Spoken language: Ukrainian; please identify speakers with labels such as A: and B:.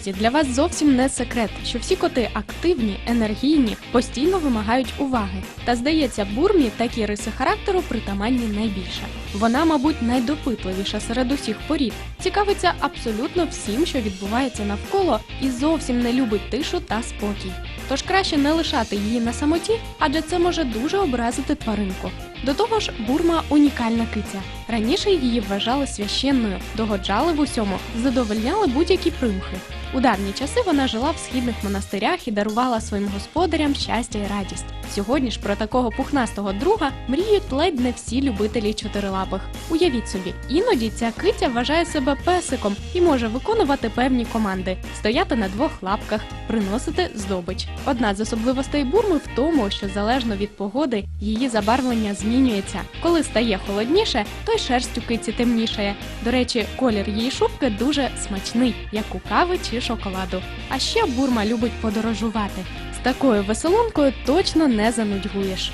A: киті, для вас зовсім не секрет, що всі коти активні, енергійні, постійно вимагають уваги. Та здається, бурмі такі риси характеру притаманні найбільше. Вона, мабуть, найдопитливіша серед усіх порід, цікавиться абсолютно всім, що відбувається навколо, і зовсім не любить тишу та спокій. Тож краще не лишати її на самоті, адже це може дуже образити тваринку. До того ж, бурма унікальна киця. Раніше її вважали священною, догоджали в усьому, задовольняли будь-які примхи. У давні часи вона жила в східних монастирях і дарувала своїм господарям щастя і радість. Сьогодні ж про такого пухнастого друга мріють ледь не всі любителі чотирилапих. Уявіть собі, іноді ця киця вважає себе песиком і може виконувати певні команди, стояти на двох лапках, приносити здобич. Одна з особливостей бурми в тому, що залежно від погоди її забарвлення змінюється. Коли стає холодніше, то шерсть у киці темнішає. До речі, колір її шубки дуже смачний, як у кави чи шоколаду. А ще бурма любить подорожувати. З такою веселункою точно не занудьгуєш.